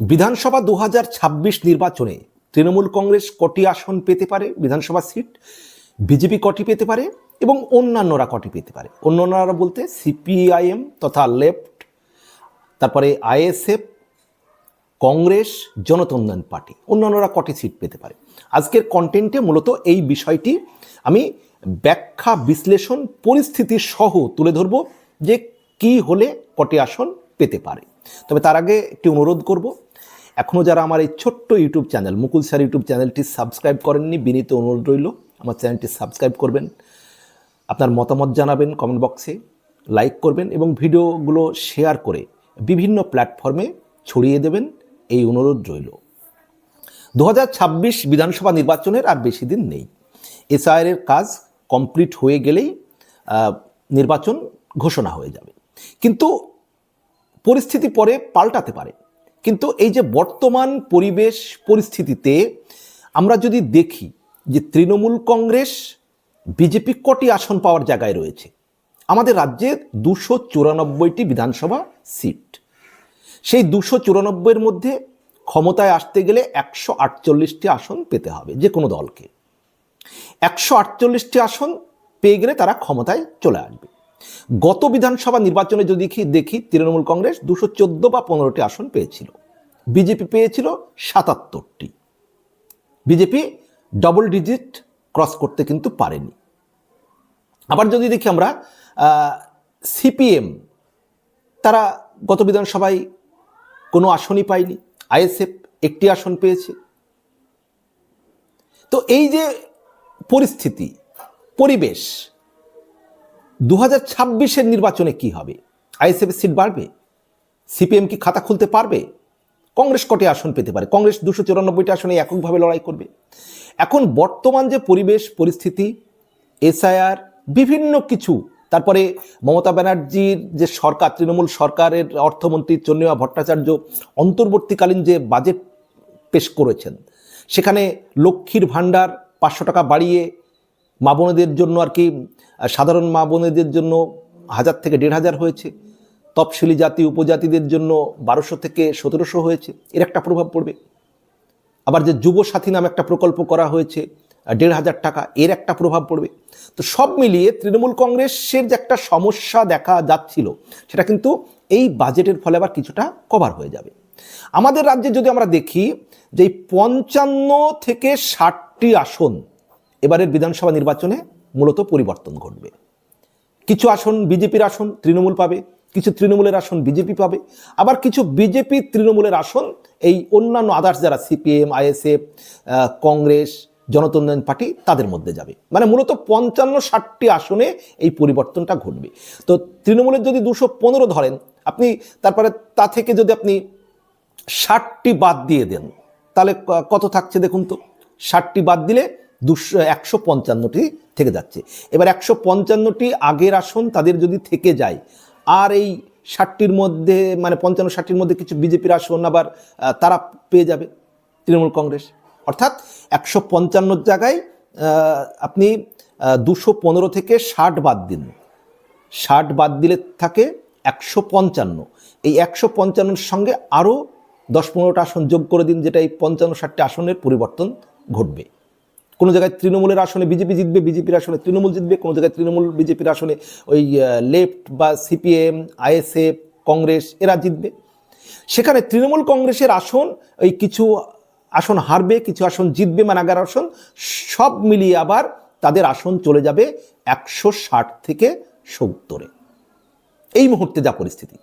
বিধানসভা দু হাজার ছাব্বিশ নির্বাচনে তৃণমূল কংগ্রেস কটি আসন পেতে পারে বিধানসভা সিট? বিজেপি কটি পেতে পারে? এবং অন্যান্যরা কটি পেতে পারে? অন্যান্যরা বলতে সিপিআইএম তথা লেফট, তারপরে আইএসএফ, কংগ্রেস জনতা উন্নয়ন পার্টি। অন্যান্যরা কটি সিট পেতে পারে? আজকের কন্টেন্টে মূলত এই বিষয়টি আমি ব্যাখ্যা, বিশ্লেষণ, পরিস্থিতি সহ তুলে ধরব যে কি হলে কটি আসন পেতে পারে। তবে তার আগে একটি অনুরোধ করব এখনও যারা আমার এই ছোট্ট YouTube channel Mukul sir YouTube চ্যানেলটি সাবস্ক্রাইব করেননি, বিনীত অনুরোধ রইল, আমার চ্যানেলটি সাবস্ক্রাইব করবেন। আপনার মতামত জানাবেন কমেন্ট বক্সে, লাইক করবেন এবং ভিডিওগুলো শেয়ার করে বিভিন্ন প্ল্যাটফর্মে ছড়িয়ে দেবেন, এই অনুরোধ রইল। দু হাজার ছাব্বিশ বিধানসভা নির্বাচনের আর বেশি দিন নেই। এসআইআর কাজ কমপ্লিট হয়ে গেলেই নির্বাচন ঘোষণা হয়ে যাবে। কিন্তু পরিস্থিতি পরে পাল্টাতে পারে। কিন্তু এই যে বর্তমান পরিবেশ পরিস্থিতিতে আমরা যদি দেখি যে তৃণমূল কংগ্রেস, বিজেপি কটি আসন পাওয়ার জায়গায় রয়েছে? আমাদের রাজ্যে দুশো চুরানব্বইটি বিধানসভা সিট। সেই দুশো চুরানব্বইয়ের মধ্যে ক্ষমতায় আসতে গেলে একশো আটচল্লিশটি আসন পেতে হবে যে কোনো দলকে। একশো আটচল্লিশটি আসন পেয়ে গেলে তারা ক্ষমতায় চলে আসবে। গত বিধানসভা নির্বাচনে যদি দেখি, তৃণমূল কংগ্রেস দুশো চোদ্দ বা পনেরোটি আসন পেয়েছিল। বিজেপি পেয়েছিল সাতাত্তরটি। বিজেপি ডবল ডিজিট ক্রস করতে কিন্তু পারেনি। আবার যদি দেখি আমরা সিপিএম তারা গত বিধানসভায় কোনো আসনই পায়নি। আইএসএফ একটি আসন পেয়েছে। তো এই যে পরিস্থিতি, পরিবেশ দু হাজার ছাব্বিশের নির্বাচনে কি হবে? আইএসএফ সিট বাড়বে? সিপিএম কি খাতা খুলতে পারবে? কংগ্রেস কটি আসন পেতে পারে। কংগ্রেস দুশো চুরানব্বইটি আসনে এককভাবে লড়াই করবে। এখন বর্তমান যে পরিবেশ, পরিস্থিতি, এসআইআর, বিভিন্ন কিছু, তারপরে মমতা ব্যানার্জির যে সরকার, তৃণমূল সরকারের অর্থমন্ত্রী চন্দ্রিমা ভট্টাচার্য অন্তর্বর্তীকালীন যে বাজেট পেশ করেছেন, সেখানে লক্ষ্মীর ভাণ্ডার পাঁচশো টাকা বাড়িয়ে মা বোনেদের জন্য আর কি সাধারণ মা বোনেদের জন্য হাজার থেকে দেড় হাজার হয়েছে। তফসিলি জাতি উপজাতিদের জন্য বারোশো থেকে সতেরোশো হয়েছে। এর একটা প্রভাব পড়বে। আবার যে যুব সাথী নামে একটা প্রকল্প করা হয়েছে দেড় হাজার টাকা, এর একটা প্রভাব পড়বে। তো সব মিলিয়ে তৃণমূল কংগ্রেসের যে একটা সমস্যা দেখা যাচ্ছিল, সেটা কিন্তু এই বাজেটের ফলে আবার কিছুটা কভার হয়ে যাবে। আমাদের রাজ্যে যদি আমরা দেখি যে পঞ্চান্ন থেকে ষাটটি আসন এবারের বিধানসভা নির্বাচনে মূলত পরিবর্তন ঘটবে। কিছু আসন বিজেপির আসন তৃণমূল পাবে, কিছু তৃণমূলের আসন বিজেপি পাবে, আবার কিছু বিজেপি তৃণমূলের আসন এই অন্যান্য আদার্স যারা সিপিএম, আইএসএফ কংগ্রেস জনতা উন্নয়ন পার্টি তাদের মধ্যে যাবে। মানে মূলত পঞ্চান্ন ষাটটি আসনে এই পরিবর্তনটা ঘটবে। তো তৃণমূলের যদি দুশো পনেরো ধরেন, আপনি তারপরে তা থেকে যদি আপনি ষাটটি বাদ দিয়ে দেন, তাহলে কত থাকছে দেখুন তো? ষাটটি বাদ দিলে দুশো, একশো পঞ্চান্নটি থেকে যাচ্ছে। এবার একশো পঞ্চান্নটি আগের আসন তাদের যদি থেকে যায়, আর এই ষাটটির মধ্যে মানে পঞ্চান্ন, ষাটটির মধ্যে কিছু বিজেপির আসন আবার তারা পেয়ে যাবে তৃণমূল কংগ্রেস। অর্থাৎ একশো পঞ্চান্নর জায়গায় আপনি দুশো পনেরো থেকে ষাট বাদ দিন। ষাট বাদ দিলে থাকে একশো পঞ্চান্ন। এই একশো পঞ্চান্নর সঙ্গে আরও দশ পনেরোটা আসন যোগ করে দিন, যেটা এই পঞ্চান্ন, ষাটটি আসনের পরিবর্তন ঘটবে। কোনো জায়গায় তৃণমূলের আসনে বিজেপি জিতবে, বিজেপির আসনে তৃণমূল জিতবে, কোনো জায়গায় তৃণমূল বিজেপির আসনে ওই লেফট বা সিপিএম আইএসএফ কংগ্রেস এরা জিতবে। সেখানে তৃণমূল কংগ্রেসের আসন, ওই কিছু আসন হারবে, কিছু আসন জিতবে মানে আগের আসন, সব মিলিয়ে আবার তাদের আসন চলে যাবে একশো ষাট থেকে সত্তরে। এই মুহূর্তে যা পরিস্থিতি।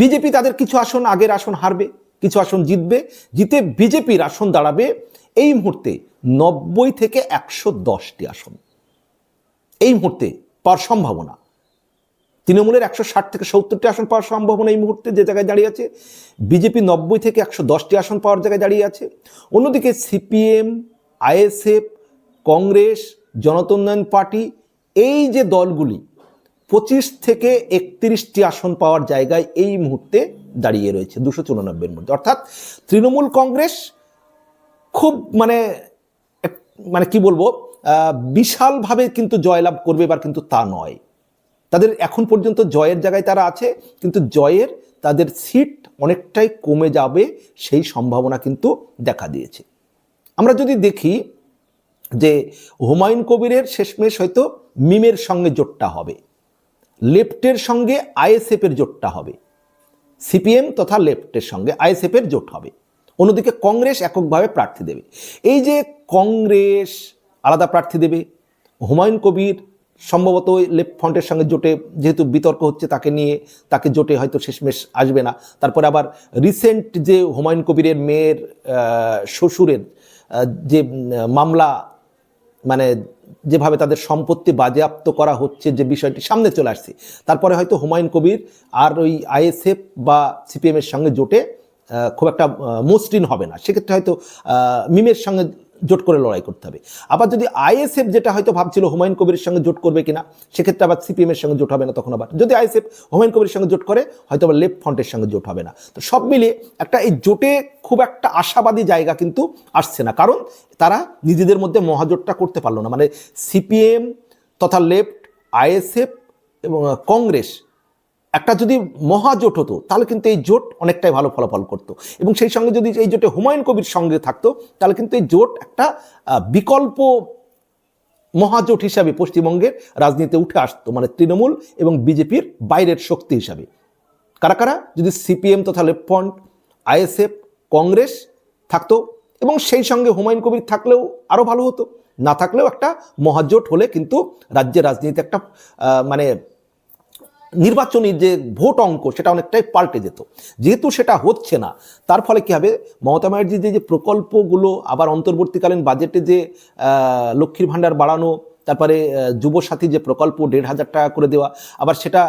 বিজেপি তাদের কিছু আসন আগের আসন হারবে, কিছু আসন জিতবে, জিতে বিজেপির আসন দাঁড়াবে। এই মুহূর্তে নব্বই থেকে একশো দশটি আসন। এই মুহূর্তে পাওয়ার সম্ভাবনা। তৃণমূলের একশো ষাট থেকে সত্তরটি আসন পাওয়ার সম্ভাবনা এই মুহূর্তে যে জায়গায় দাঁড়িয়ে আছে। বিজেপি নব্বই থেকে একশো দশটি আসন পাওয়ার জায়গায় দাঁড়িয়ে আছে। অন্যদিকে সিপিএম, আইএসএফ, কংগ্রেস, জনতা উন্নয়ন পার্টি, এই যে দলগুলি, পঁচিশ থেকে একত্রিশটি আসন পাওয়ার জায়গায় এই মুহূর্তে দাঁড়িয়ে রয়েছে, দুশো চুরানব্বইয়ের মধ্যে। অর্থাৎ তৃণমূল কংগ্রেস খুব মানে মানে কি বলব বিশালভাবে কিন্তু জয়লাভ করবে এবার কিন্তু তা নয়। তাদের এখন পর্যন্ত জয়ের জায়গায় তারা আছে, কিন্তু জয়ের তাদের সিট অনেকটাই কমে যাবে সেই সম্ভাবনা কিন্তু দেখা দিয়েছে। আমরা যদি দেখি যে হুমায়ুন কবিরের শেষমেশ হয়তো মিমের সঙ্গে জোটটা হবে, লেফটের সঙ্গে আইএসএফের জোটটা হবে, সিপিএম তথা লেফটের সঙ্গে আইএসএফের জোট হবে। অন্যদিকে কংগ্রেস এককভাবে প্রার্থী দেবে। এই যে কংগ্রেস আলাদা প্রার্থী দেবে, হুমায়ুন কবির সম্ভবত লেফট ফ্রন্টের সঙ্গে জোটে যেহেতু বিতর্ক হচ্ছে তাকে নিয়ে, তাকে জোটে হয়তো শেষমেশ আসবে না। তারপরে আবার রিসেন্ট যে হুমায়ুন কবিরের মেয়ের শ্বশুরের যে মামলা মানে যেভাবে তাদের সম্পত্তি বাজেয়াপ্ত করা হচ্ছে যে বিষয়টি সামনে চলে আসছে, তারপরে হয়তো হুমায়ুন কবির আর ওই আইএসএফ বা সিপিএমের সঙ্গে জোটে খুব একটা মসৃণ হবে না। সেক্ষেত্রে হয়তো মিমের সঙ্গে জোট করে লড়াই করতে হবে। আবার যদি আইএসএফ যেটা হয়তো ভাবছিল হুমায়ুন কবিরের সঙ্গে জোট করবে কিনা, সেক্ষেত্রে আবার সিপিএম এর সঙ্গে জোট হবে না তখন আবার। যদি আইএসএফ হুমায়ুন কবিরের সঙ্গে জোট করে, হয়তো আবার লেফট ফ্রন্টের সঙ্গে জোট হবে না। তো সব মিলিয়ে একটা এই জোটে খুব একটা আশাবাদী জায়গা কিন্তু আসছে না। কারণ তারা নিজেদের মধ্যে মহাজোটটা করতে পারল না। মানে সিপিএম তথা লেফট আইএসএফ এবং কংগ্রেস একটা যদি মহাজোট হতো, তাহলে কিন্তু এই জোট অনেকটাই ভালো ফলাফল করতো। এবং সেই সঙ্গে যদি এই জোটে হুমায়ুন কবির সঙ্গে থাকতো, তাহলে কিন্তু এই জোট একটা বিকল্প মহাজোট হিসাবে পশ্চিমবঙ্গের রাজনীতিতে উঠে আসতো মানে তৃণমূল এবং বিজেপির বাইরের শক্তি হিসাবে। কারা কারা? যদি সিপিএম তথা লেফট ফ্রন্ট আইএসএফ, কংগ্রেস থাকতো, এবং সেই সঙ্গে হুমায়ুন কবির থাকলেও আরও ভালো হতো। না থাকলেও একটা মহাজোট হলে কিন্তু রাজ্যের রাজনীতিতে একটা মানে নির্বাচনী যে ভোট অঙ্ক, সেটা অনেকটাই পাল্টে যেত। যেহেতু সেটা হচ্ছে না, তার ফলে কী হবে? মমতা ব্যানার্জি যে যে প্রকল্পগুলো, আবার অন্তর্বর্তীকালীন বাজেটে যে লক্ষ্মীর ভাণ্ডার বাড়ানো, তারপরে যুবসাথী যে প্রকল্প, দেড় হাজার টাকা করে দেওয়া, আবার সেটা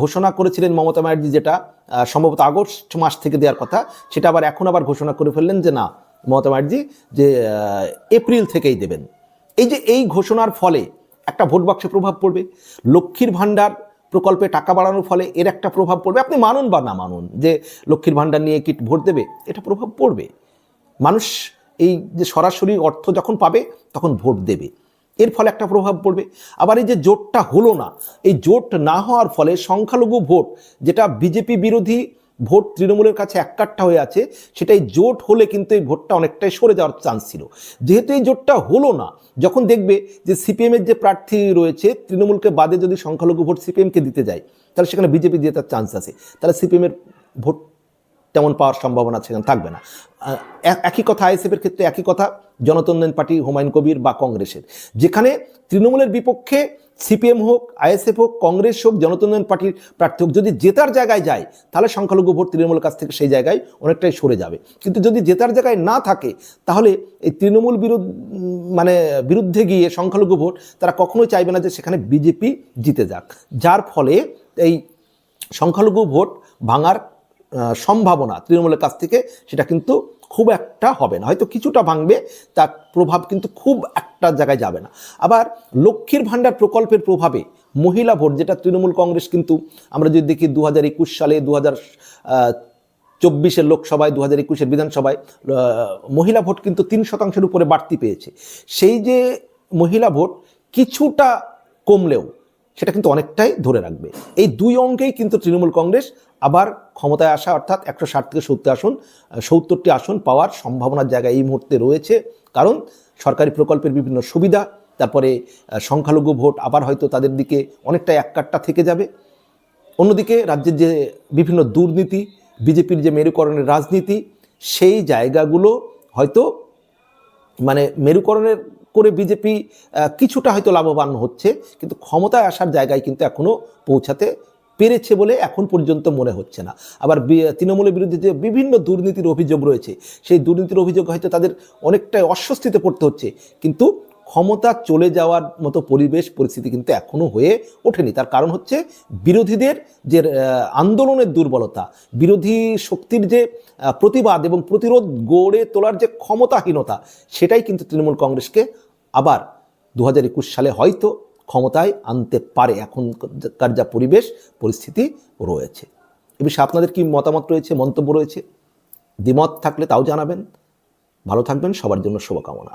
ঘোষণা করেছিলেন মমতা ব্যানার্জি যেটা সম্ভবত আগস্ট মাস থেকে দেওয়ার কথা, সেটা আবার এখন আবার ঘোষণা করে ফেললেন যে, না, মমতা ব্যানার্জি যে এপ্রিল থেকেই দেবেন। এই যে, এই ঘোষণার ফলে একটা ভোট বাক্সে প্রভাব পড়বে। লক্ষ্মীর ভাণ্ডার প্রকল্পে টাকা বাড়ানোর ফলে এর একটা প্রভাব পড়বে। আপনি মানুন বা না মানুন, যে লক্ষ্মীর ভাণ্ডার নিয়ে কিট ভোট দেবে, এটা প্রভাব পড়বে। মানুষ এই যে সরাসরি অর্থ যখন পাবে, তখন ভোট দেবে। এর ফলে একটা প্রভাব পড়বে। আবার এই যে জোটটা হলো না, এই জোট না হওয়ার ফলে সংখ্যালঘু ভোট, যেটা বিজেপি বিরোধী ভোট তৃণমূলের কাছে এককাট্টা হয়ে আছে, সেটাই জোট হলে কিন্তু এই ভোটটা অনেকটাই সরে যাওয়ার চান্স ছিল। যেহেতু এই জোটটা হলো না, যখন দেখবে যে সিপিএমের যে প্রার্থী রয়েছে, তৃণমূলকে বাদে যদি সংখ্যালঘু ভোট সিপিএমকে দিতে যায়, তাহলে সেখানে বিজেপি জেতার চান্স আছে। তাহলে সিপিএমের ভোট তেমন পাওয়ার সম্ভাবনা সেখানে থাকবে না। একই কথা আইএসএফের ক্ষেত্রে একই কথা জনতন্ত্রণ পার্টি হুমায়ুন কবির বা কংগ্রেসের। যেখানে তৃণমূলের বিপক্ষে সিপিএম হোক, আইএসএফ হোক, কংগ্রেস হোক জনতন্ত্রণ পার্টির প্রার্থী হোক, যদি জেতার জায়গায় যায়, তাহলে সংখ্যালঘু ভোট তৃণমূলের কাছ থেকে সেই জায়গায় অনেকটাই সরে যাবে। কিন্তু যদি জেতার জায়গায় না থাকে, তাহলে এই তৃণমূল বিরুদ্ধ মানে বিরুদ্ধে গিয়ে সংখ্যালঘু ভোট তারা কখনোই চাইবে না যে সেখানে বিজেপি জিতে যাক। যার ফলে এই সংখ্যালঘু ভোট ভাঙার সম্ভাবনা তৃণমূলের কাছ থেকে, সেটা কিন্তু খুব একটা হবে না। হয়তো কিছুটা ভাঙবে, তার প্রভাব কিন্তু খুব একটা জায়গায় যাবে না। আবার লক্ষ্মীর ভাণ্ডার প্রকল্পের প্রভাবে মহিলা ভোট, যেটা তৃণমূল কংগ্রেস কিন্তু আমরা যদি দেখি দু সালে দু চব্বিশের লোকসভায় দু হাজার একুশের বিধানসভায় মহিলা ভোট কিন্তু তিন শতাংশের উপরে বাড়তি পেয়েছে। সেই যে মহিলা ভোট কিছুটা কমলেও সেটা কিন্তু অনেকটাই ধরে রাখবে। এই দুই অঙ্কেই কিন্তু তৃণমূল কংগ্রেস আবার ক্ষমতায় আসা, অর্থাৎ একশো ষাট থেকে সত্তর আসন সত্তরটি আসন পাওয়ার সম্ভাবনার জায়গায় এই মুহূর্তে রয়েছে। কারণ সরকারি প্রকল্পের বিভিন্ন সুবিধা, তারপরে সংখ্যালঘু ভোট আবার হয়তো তাদের দিকে অনেকটা এককাট্টা থেকে যাবে। অন্যদিকে রাজ্যের যে বিভিন্ন দুর্নীতি, বিজেপির যে মেরুকরণের রাজনীতি, সেই জায়গাগুলো হয়তো মানে মেরুকরণের করে বিজেপি কিছুটা হয়তো লাভবান হচ্ছে, কিন্তু ক্ষমতায় আসার জায়গায় কিন্তু এখনও পৌঁছাতে পেরেছে বলে এখন পর্যন্ত মনে হচ্ছে না। আবার তৃণমূলের বিরুদ্ধে যে বিভিন্ন দুর্নীতির অভিযোগ রয়েছে, সেই দুর্নীতির অভিযোগ হয়তো তাদের অনেকটাই অস্বস্তিতে পড়তে হচ্ছে। কিন্তু ক্ষমতা চলে যাওয়ার মতো পরিবেশ, পরিস্থিতি কিন্তু এখনও হয়ে ওঠেনি। তার কারণ হচ্ছে বিরোধীদের যে আন্দোলনের দুর্বলতা, বিরোধী শক্তির যে প্রতিবাদ এবং প্রতিরোধ গড়ে তোলার যে ক্ষমতাহীনতা, সেটাই কিন্তু তৃণমূল কংগ্রেসকে আবার দু হাজার একুশ সালে হয়তো ক্ষমতায় আনতে পারে। এখনকার যা পরিবেশ, পরিস্থিতি রয়েছে। এ বিষয়ে আপনাদের কী মতামত রয়েছে, মন্তব্য রয়েছে? দ্বিমত থাকলে তাও জানাবেন। ভালো থাকবেন, সবার জন্য শুভকামনা।